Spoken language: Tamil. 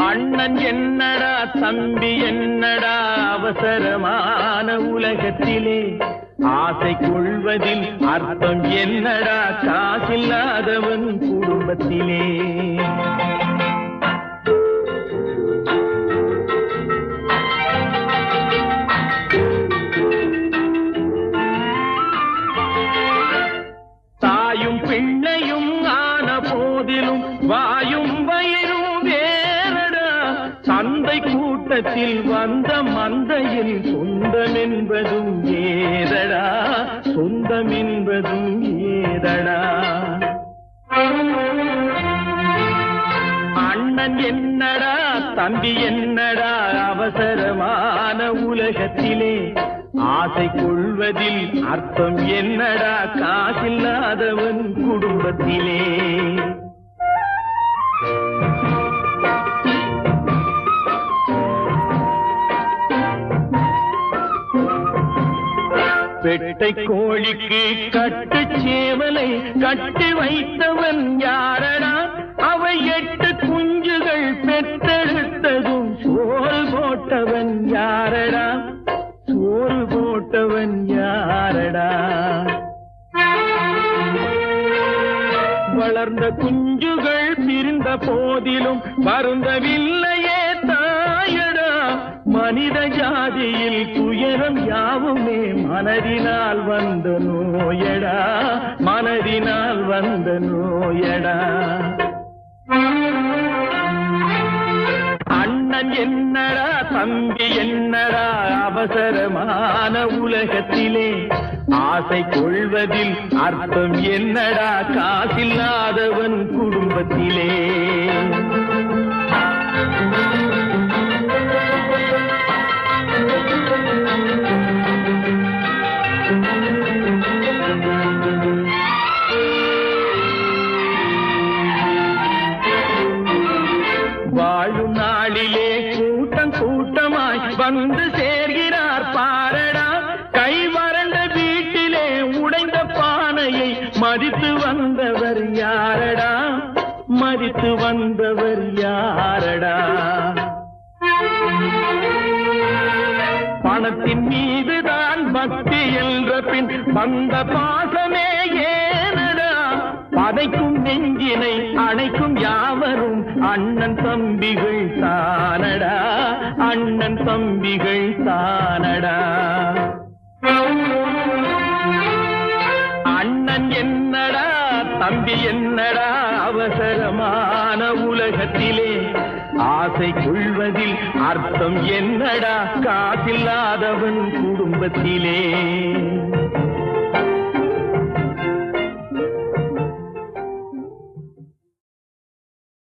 அண்ணன் என்னடா தம்பி என்னடா அவசரமான உலகத்திலே? ஆசை கொள்வதில் அர்த்தம் என்னடா காசில்லாதவன் குடும்பத்திலே? பிள்ளையும் ஆன போதிலும் வாயும் வயிறும் வேறடா. சந்தை கூட்டத்தில் வந்த மந்தையில் சொந்தம் என்பதும் ஏதடா. சொந்தம் என்பதும் ஏதடா. அண்ணன் என்னடா தம்பி என்னடா அவசரமான உலகத்திலே ஆசை கொள்வதில் அர்த்தம் என்னடா? காசில்லாதவன் குடும்பத்திலே. பெட்டை கோழிக்கு கட்டு சேவலை கட்டி வைத்தவன் யாரடா? அவை எட்டு குஞ்சுகள் பெற்ற போட்டவன் யாரடா? வளர்ந்த குஞ்சுகள் பிரிந்த போதிலும் வருந்தவில்லையே தாயடா. மனித ஜாதியில் துயரம் யாவுமே மனதினால் வந்த நோயடா. மனதினால் வந்த நோயடா. அண்ணன் என்னடா தம்பி என்னடா அவசரமான உலகத்திலே? ஆசை கொள்வதில் அர்த்தம் என்னடா? காசில்லாதவன் குடும்பத்திலே. வந்து சேர்கிறார் பாரடா. கை வறண்ட வீட்டிலே உடைந்த பானையை மதித்து வந்தவர் யாரடா? மதித்து வந்தவர் யாரடா? பணத்தின் மீதுதான் பக்தி என்ற பின் வந்த பாசமே ஏ பதைக்கும் நெஞ்சினை அணைக்கும் யாவரும் அண்ணன் தம்பிகள் தானடா அண்ணன் தம்பிகள் தானடா. அண்ணன் என்னடா தம்பி என்னடா அவசரமான உலகத்திலே ஆசை கொள்வதில் அர்த்தம் என்னடா காசில்லாதவன் குடும்பத்திலே.